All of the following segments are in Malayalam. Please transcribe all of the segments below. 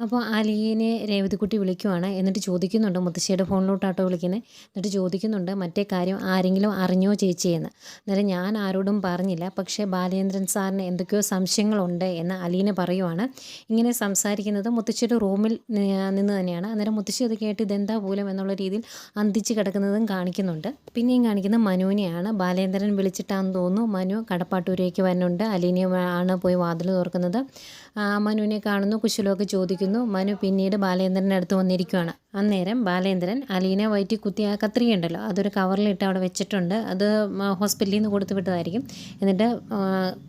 അപ്പോൾ അലീനെ രേവതിക്കുട്ടി വിളിക്കുവാണ്. എന്നിട്ട് ചോദിക്കുന്നുണ്ട് മുത്തശ്ശിയുടെ ഫോണിലോട്ടാട്ടോ വിളിക്കുന്നത് എന്നിട്ട് ചോദിക്കുന്നുണ്ട് മറ്റേ കാര്യം ആരെങ്കിലും അറിഞ്ഞോ ചേച്ചിയെന്ന് അന്നേരം ഞാൻ ആരോടും പറഞ്ഞില്ല. പക്ഷേ ബാലേന്ദ്രൻ സാറിന് എന്തൊക്കെയോ സംശയങ്ങളുണ്ട് എന്ന് അലീനെ പറയുവാണ്. ഇങ്ങനെ സംസാരിക്കുന്നത് മുത്തശ്ശിയുടെ റൂമിൽ നിന്ന് തന്നെയാണ്. അന്നേരം മുത്തശ്ശി അത് കേട്ട് ഇതെന്താ പോലും എന്നുള്ള രീതിയിൽ അന്തിച്ച് കിടക്കുന്നതും കാണിക്കുന്നുണ്ട്. പിന്നെയും കാണിക്കുന്ന മനുവിനെയാണ് ബാലേന്ദ്രൻ വിളിച്ചിട്ടാണെന്ന് തോന്നുന്നു. മനു കടപ്പാട്ടൂരേക്ക് വരുന്നുണ്ട്. അലീനെ ആണ് പോയി വാതിൽ തുറക്കുന്നത്. മനുവിനെ കാണുന്നു. കുശലമൊക്കെ ചോദിക്കുന്നു. മനു പിന്നീട് ബാലേന്ദ്രന്റെ അടുത്ത് വന്നിരിക്കുകയാണ്. അന്നേരം ബാലേന്ദ്രൻ അലീന വയറ്റി കുത്തിയ ആ കത്രിക ഉണ്ടല്ലോ അതൊരു കവറിലിട്ട് അവിടെ വെച്ചിട്ടുണ്ട്. അത് ഹോസ്പിറ്റലിൽ നിന്ന് കൊടുത്തു വിട്ടതായിരിക്കും. എന്നിട്ട്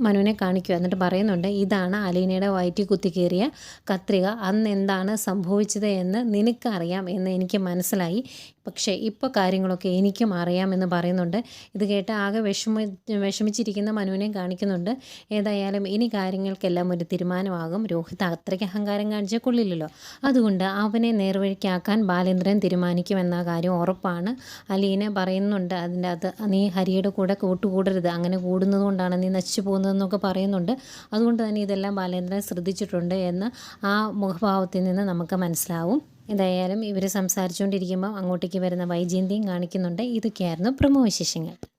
മനുവിനെ കാണിക്കുക. എന്നിട്ട് പറയുന്നുണ്ട് ഇതാണ് അലീനയുടെ വയറ്റി കുത്തി കയറിയ കത്രിക. അന്ന് എന്താണ് സംഭവിച്ചത് എന്ന് നിനക്കറിയാം എന്ന് എനിക്ക് മനസ്സിലായി. പക്ഷേ ഇപ്പോൾ കാര്യങ്ങളൊക്കെ എനിക്കും അറിയാമെന്ന് പറയുന്നുണ്ട്. ഇത് കേട്ട് ആകെ വിഷമ വിഷമിച്ചിരിക്കുന്ന മനുവിനെ കാണിക്കുന്നുണ്ട്. ഏതായാലും ഇനി കാര്യങ്ങൾക്കെല്ലാം ഒരു തീരുമാനമാകും. രോഹിത് അത്രയ്ക്ക് അഹങ്കാരം കാണിച്ചേ കൊള്ളില്ലല്ലോ. അതുകൊണ്ട് അവനെ നേർവഴിക്കാക്കാൻ ബാലേന്ദ്രൻ തീരുമാനിക്കുമെന്ന കാര്യം ഉറപ്പാണ്. അലീന പറയുന്നുണ്ട്. അതിന്റെ അത് നീ ഹരിയുടെ കൂടെ കൂട്ടുകൂടരുത്. അങ്ങനെ കൂടുന്നതുകൊണ്ടാണ് നീ നശിച്ചു പോകുന്നതെന്നൊക്കെ പറയുന്നുണ്ട്. അതുകൊണ്ട് തന്നെ ഇതെല്ലാം ബാലേന്ദ്രൻ ശ്രദ്ധിച്ചിട്ടുണ്ട് എന്ന് ആ മുഖഭാവത്തിൽ നിന്ന് നമുക്ക് മനസ്സിലാവും. എന്തായാലും ഇവർ സംസാരിച്ചുകൊണ്ടിരിക്കുമ്പോൾ അങ്ങോട്ടേക്ക് വരുന്ന വൈജയന്തിയും കാണിക്കുന്നുണ്ട്. ഇതൊക്കെയായിരുന്നു പ്രമോ വിശേഷങ്ങൾ.